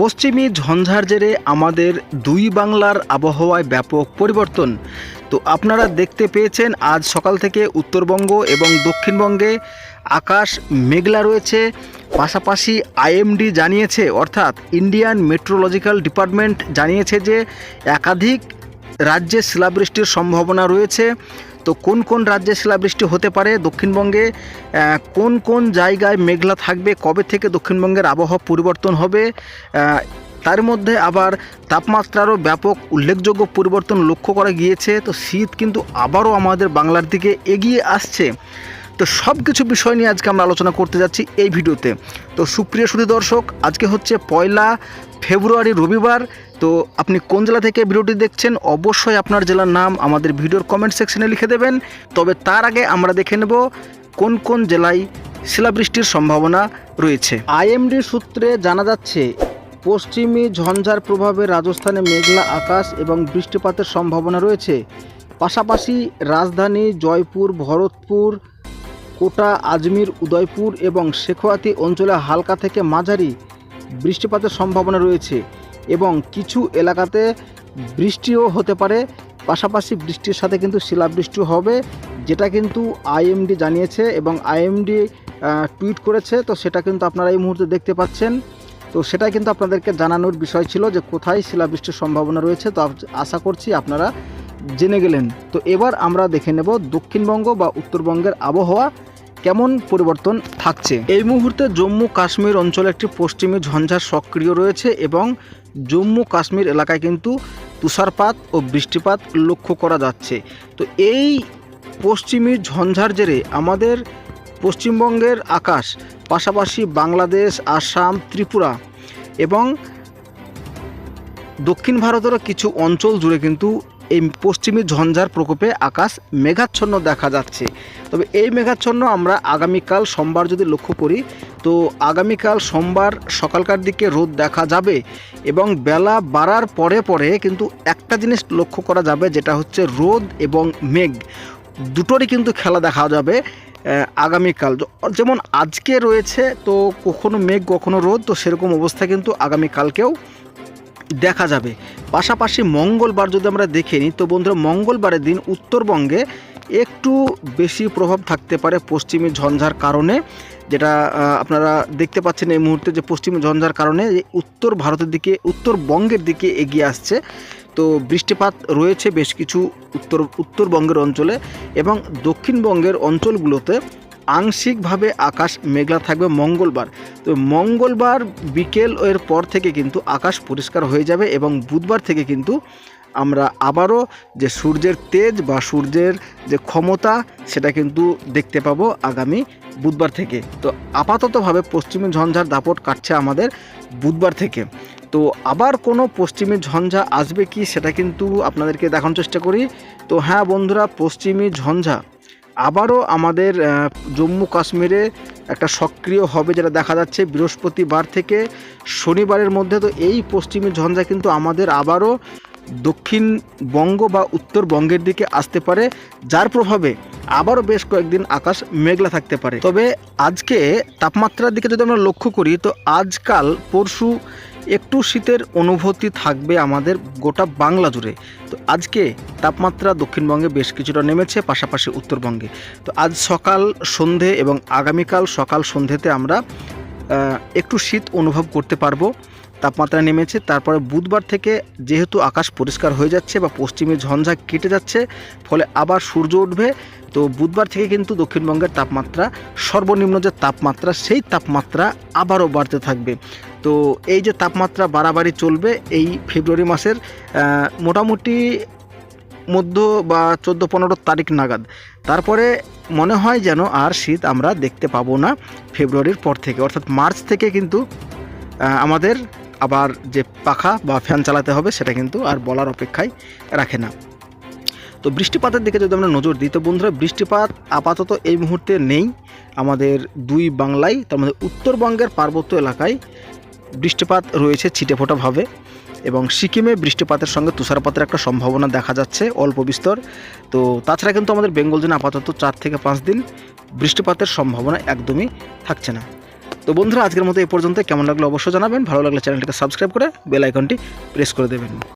পশ্চিমী ঝঞ্ঝার জেরে আমাদের দুই বাংলার আবহাওয়ায় ব্যাপক পরিবর্তন। তো আপনারা দেখতে পেয়েছেন, আজ সকাল থেকে উত্তরবঙ্গ এবং দক্ষিণবঙ্গে আকাশ মেঘলা রয়েছে। পাশাপাশি আইএমডি জানিয়েছে, অর্থাৎ ইন্ডিয়ান মেট্রোলজিক্যাল ডিপার্টমেন্ট জানিয়েছে যে, একাধিক রাজ্যে শিলাবৃষ্টির সম্ভাবনা রয়েছে। তো কোন কোন রাজ্যে শিলাবৃষ্টি হতে পারে দক্ষিণবঙ্গে? কোন কোন জায়গায় মেঘলা থাকবে? কবে থেকে দক্ষিণবঙ্গের আবহাওয়া পরিবর্তন হবে? তার মধ্যে আবার তাপমাত্রারও ব্যাপক উল্লেখযোগ্য পরিবর্তন লক্ষ্য করা গিয়েছে। তো শীত কিন্তু আবারও আমাদের বাংলার দিকে এগিয়ে আসছে। তো সব কিছু বিষয় নিয়ে আজকে আমরা আলোচনা করতে যাচ্ছি এই ভিডিওতে। তো সুপ্রিয় সুধী দর্শক, আজকে হচ্ছে পয়লা ফেব্রুয়ারি রবিবার। তো আপনি কোন জেলা থেকে ভিডিওটি দেখছেন? অবশ্যই আপনার জেলার নাম আমাদের ভিডিওর কমেন্ট সেকশনে লিখে দেবেন। তবে তার আগে আমরা দেখে নেব কোন কোন জেলায় শিলাবৃষ্টির সম্ভাবনা রয়েছে। আইএমডি সূত্রে জানা যাচ্ছে, পশ্চিমী ঝঞ্ঝার প্রভাবে রাজস্থানে মেঘলা আকাশ এবং বৃষ্টিপাতের সম্ভাবনা রয়েছে। পাশাপাশি রাজধানী জয়পুর, ভরতপুর কোটা, আজমির, উদয়পুর এবং শেখোয়াতি অঞ্চলে হালকা থেকে মাঝারি বৃষ্টিপাতের সম্ভাবনা রয়েছে এবং কিছু এলাকাতে বৃষ্টিও হতে পারে। পাশাপাশি বৃষ্টির সাথে কিন্তু শিলাবৃষ্টি হবে, যেটা কিন্তু আইএমডি জানিয়েছে এবং আইএমডি টুইট করেছে। তো সেটা কিন্তু আপনারা এই মুহূর্তে দেখতে পাচ্ছেন। তো সেটাই কিন্তু আপনাদেরকে জানানোর বিষয় ছিল যে কোথায় শিলাবৃষ্টির সম্ভাবনা রয়েছে। তো আশা করছি আপনারা জেনে গেলেন। তো এবার আমরা দেখে নেব দক্ষিণবঙ্গ বা উত্তরবঙ্গের আবহাওয়া কেমন পরিবর্তন থাকছে। এই মুহূর্তে জম্মু কাশ্মীর অঞ্চলে একটি পশ্চিমী ঝঞ্ঝার সক্রিয় রয়েছে এবং জম্মু কাশ্মীর এলাকায় কিন্তু তুষারপাত ও বৃষ্টিপাত লক্ষ্য করা যাচ্ছে। তো এই পশ্চিমী ঝঞ্ঝার জেরে আমাদের পশ্চিমবঙ্গের আকাশ, পাশাপাশি বাংলাদেশ, আসাম, ত্রিপুরা এবং দক্ষিণ ভারতেরও কিছু অঞ্চল জুড়ে কিন্তু এই পশ্চিমী ঝঞ্ঝার প্রকোপে আকাশ মেঘাচ্ছন্ন দেখা যাচ্ছে। তবে এই মেঘাচ্ছন্ন আমরা আগামীকাল সোমবার যদি লক্ষ্য করি, তো আগামীকাল সোমবার সকালকার দিকে রোদ দেখা যাবে এবং বেলা বাড়ার পরে পরে কিন্তু একটা জিনিস লক্ষ্য করা যাবে, যেটা হচ্ছে রোদ এবং মেঘ। দুটোরই কিন্তু খেলা দেখা যাবে আগামীকাল। যেমন আজকে রয়েছে, তো কখনো মেঘ, কখনো রোদ, তো সেরকম অবস্থা কিন্তু আগামীকালকেও দেখা যাবে। পাশাপাশি মঙ্গলবার যদি আমরা দেখে নিই, তো বন্ধুরা মঙ্গলবারের দিন উত্তরবঙ্গে একটু বেশি প্রভাব থাকতে পারে পশ্চিমী ঝঞ্ঝার কারণে। যেটা আপনারা দেখতে পাচ্ছেন এই মুহূর্তে যে পশ্চিমী ঝঞ্ঝার কারণে উত্তর ভারতের দিকে, উত্তরবঙ্গের দিকে এগিয়ে আসছে। তো বৃষ্টিপাত রয়েছে বেশ কিছু উত্তর, উত্তরবঙ্গের অঞ্চলে এবং দক্ষিণবঙ্গের অঞ্চলগুলোতে। আংশিকভাবে আকাশ মেঘলা থাকবে মঙ্গলবার। তো মঙ্গলবার বিকেল এর পর থেকে কিন্তু আকাশ পরিষ্কার হয়ে যাবে এবং বুধবার থেকে কিন্তু আমরা আবারও যে সূর্যের তেজ বা সূর্যের যে ক্ষমতা, সেটা কিন্তু দেখতে পাবো আগামী বুধবার থেকে। তো আপাততভাবে পশ্চিমী ঝঞ্ঝার দাপট কাটছে আমাদের বুধবার থেকে। তো আবার কোনো পশ্চিমী ঝঞ্ঝা আসবে কি, সেটা কিন্তু আপনাদেরকে দেখানোর চেষ্টা করি। তো হ্যাঁ বন্ধুরা, পশ্চিমী ঝঞ্ঝা আবারও আমাদের জম্মু কাশ্মীরে একটা সক্রিয় হবে যেটা দেখা যাচ্ছে বৃহস্পতিবার থেকে শনিবারের মধ্যে। তো এই পশ্চিমী ঝঞ্ঝা কিন্তু আমাদের আবারও দক্ষিণবঙ্গ বা উত্তরবঙ্গের দিকে আসতে পারে, যার প্রভাবে আবারও বেশ কয়েকদিন আকাশ মেঘলা থাকতে পারে। তবে আজকে তাপমাত্রার দিকে যদি আমরা লক্ষ্য করি, তো আজকাল পরশু একটু শীতের অনুভূতি থাকবে আমাদের গোটা বাংলা জুড়ে। তো আজকে তাপমাত্রা দক্ষিণবঙ্গে বেশ কিছুটা নেমেছে, পাশাপাশি উত্তরবঙ্গে। তো আজ সকাল সন্ধে এবং আগামীকাল সকাল সন্ধেতে আমরা একটু শীত অনুভব করতে পারব। তাপমাত্রা নেমেছে। তারপরে বুধবার থেকে যেহেতু আকাশ পরিষ্কার হয়ে যাচ্ছে বা পশ্চিমী ঝঞ্ঝা কেটে যাচ্ছে, ফলে আবার সূর্য উঠবে। তো বুধবার থেকে কিন্তু দক্ষিণবঙ্গের তাপমাত্রা, সর্বনিম্ন যে তাপমাত্রা, সেই তাপমাত্রা আবারও বাড়তে থাকবে। তো এই যে তাপমাত্রা বাড়াবাড়ি চলবে এই ফেব্রুয়ারি মাসের মোটামুটি মধ্য বা চোদ্দ পনেরো তারিখ নাগাদ। তারপরে মনে হয় যেন আর শীত আমরা দেখতে পাবো না ফেব্রুয়ারির পর থেকে। অর্থাৎ মার্চ থেকে কিন্তু আমাদের আবার যে পাখা বা ফ্যান চালাতে হবে, সেটা কিন্তু আর বলার অপেক্ষায় রাখে না। তো বৃষ্টিপাতের দিকে যদি আমরা নজর দিই, তো বন্ধুরা, বৃষ্টিপাত আপাতত এই মুহূর্তে নেই। আমাদের দুই বাংলায়, তার মধ্যে উত্তরবঙ্গের পার্বত্য এলাকায় বৃষ্টিপাত রয়েছে ছিটেফোঁটাভাবে এবং সিকিমে বৃষ্টিপাতের সঙ্গে তুষারপাতের একটা সম্ভাবনা দেখা যাচ্ছে অল্প বিস্তর। তো তাছাড়া কিন্তু আমাদের বেঙ্গল জন্য আপাতত চার থেকে পাঁচ দিন বৃষ্টিপাতের সম্ভাবনা একদমই থাকছে না। তো বন্ধুরা, আজকের মতো এ পর্যন্ত কেমন লাগল অবশ্যই জানাবেন। ভালো লাগলে চ্যানেলটিকে সাবস্ক্রাইব করে বেল আইকনটি প্রেস করে দেবেন।